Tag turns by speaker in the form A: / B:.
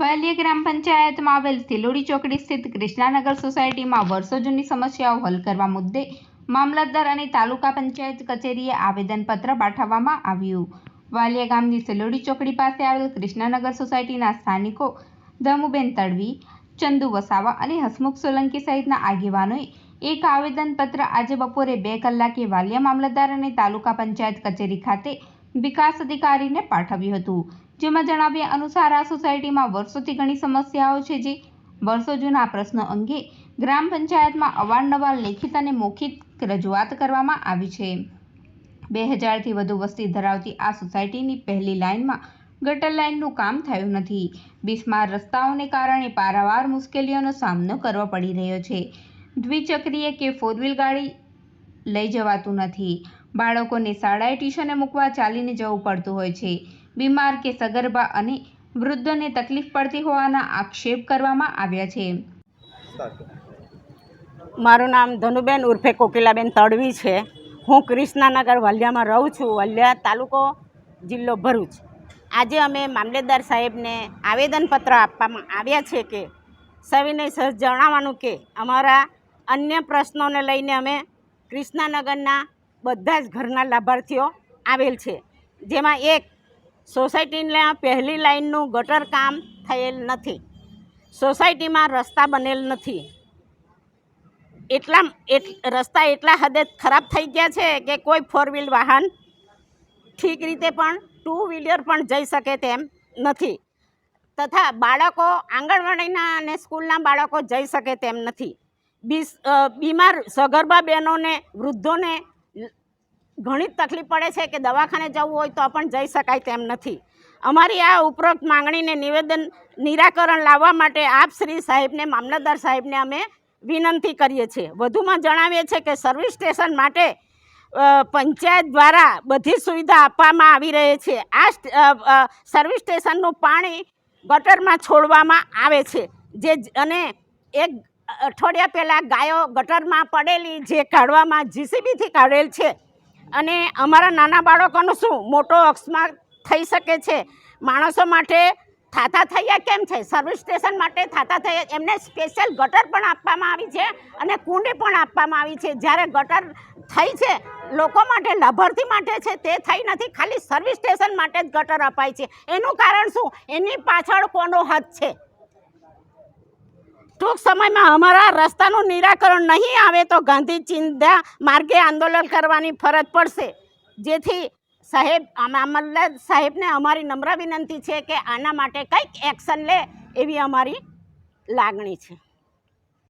A: વાલિયા ગ્રામ પંચાયતમાં આવેલ થિલોડી ચોકડી સ્થિત કૃષ્ણાનગર સોસાયટીમાં વર્ષો જૂની સમસ્યાઓ હલ કરવા મુદ્દે મામલતદાર અને તાલુકા પંચાયત કચેરીએ આવેદનપત્ર પાઠવવામાં આવ્યું. વાલિયા ગામની થિલોડી ચોકડી પાસે આવેલ કૃષ્ણાનગર સોસાયટીના સ્થાનિકો ધમુબેન તડવી, ચંદુ વસાવા અને હસમુખ સોલંકી સહિતના આગેવાનોએ એક આવેદનપત્ર આજે બપોરે બે કલાકે વાલિયા મામલતદાર અને તાલુકા પંચાયત કચેરી ખાતે વિકાસ અધિકારીને પાઠવ્યું હતું. જેમાં જણાવ્યા અનુસાર આ સોસાયટીમાં વર્ષોથી ઘણી સમસ્યાઓ છે જે વર્ષો જૂના પ્રશ્નો અંગે ગ્રામ પંચાયતમાં અવારનવાર લેખિત અને મૌખિક રજૂઆત કરવામાં આવી છે. બે હજારથી વધુ વસ્તી ધરાવતી આ સોસાયટીની પહેલી લાઇનમાં ગટર લાઇનનું કામ થયું નથી. બિસ્માર રસ્તાઓને કારણે પારાવાર મુશ્કેલીઓનો સામનો કરવો પડી રહ્યો છે. દ્વિચક્રીય કે ફોર વ્હીલ ગાડી લઈ જવાતું નથી. બાળકોને શાળાએ ટ્યુશને મૂકવા ચાલીને જવું પડતું હોય છે. બીમાર કે સગર્ભા અને વૃદ્ધોને તકલીફ પડતી હોવાના આક્ષેપ કરવામાં આવ્યા છે.
B: મારું નામ ધનુબેન ઉર્ફે કોકિલાબેન તડવી છે. હું કૃષ્ણાનગર વલિયામાં રહું છું. વલિયા તાલુકો જિલ્લો ભરૂચ. આજે અમે મામલેદાર સાહેબને આવેદનપત્ર આપવામાં આવ્યા છે કે સવિનય સહ જણાવવાનું કે અમારા અન્ય પ્રશ્નોને લઈને અમે કૃષ્ણાનગરના બધા જ ઘરના લાભાર્થીઓ આવેલ છે. જેમાં એક સોસાયટીના પહેલી લાઇનનું ગટર કામ થયેલ નથી. સોસાયટીમાં રસ્તા બનેલ નથી. એટલા એટ, રસ્તા એટલા હદે ખરાબ થઈ ગયા છે કે કોઈ ફોર વ્હીલ વાહન ઠીક રીતે પણ ટુ વ્હીલર પણ જઈ શકે તેમ નથી. તથા બાળકો આંગણવાડીના અને સ્કૂલના બાળકો જઈ શકે તેમ નથી. બીસ બીમાર સગર્ભા બહેનોને, વૃદ્ધોને ઘણી જ તકલીફ પડે છે કે દવાખાને જવું હોય તો પણ જઈ શકાય તેમ નથી. અમારી આ ઉપરોક્ત માંગણીને નિવેદન, નિરાકરણ લાવવા માટે આપ શ્રી સાહેબને, મામલતદાર સાહેબને અમે વિનંતી કરીએ છીએ. વધુમાં જણાવીએ છીએ કે સર્વિસ સ્ટેશન માટે પંચાયત દ્વારા બધી સુવિધા આપવામાં આવી રહી છે. આ સર્વિસ સ્ટેશનનું પાણી ગટરમાં છોડવામાં આવે છે. જે, અને એક અઠવાડિયા પહેલાં ગાયો ગટરમાં પડેલી જે કાઢવામાં, જીસીબીથી કાઢેલ છે અને અમારા નાના બાળકોનું શું? મોટો અકસ્માત થઈ શકે છે. માણસો માટે થાતા થયા કેમ છે સર્વિસ સ્ટેશન માટે થાતા થયા એમને સ્પેશિયલ ગટર પણ આપવામાં આવી છે અને કુંડી પણ આપવામાં આવી છે. જ્યારે ગટર થઈ છે, લોકો માટે, લાભાર્થી માટે છે, તે થઈ નથી. ખાલી સર્વિસ સ્ટેશન માટે જ ગટર અપાય છે. એનું કારણ શું? એની પાછળ કોનો હાથ છે? ટૂંક સમયમાં અમારા રસ્તાનું નિરાકરણ નહીં આવે તો ગાંધી ચિંતા માર્ગે આંદોલન કરવાની ફરજ પડશે. જેથી સાહેબ અમલદાર સાહેબને અમારી નમ્ર વિનંતી છે કે આના માટે કંઈક એક્શન લે એવી અમારી લાગણી છે.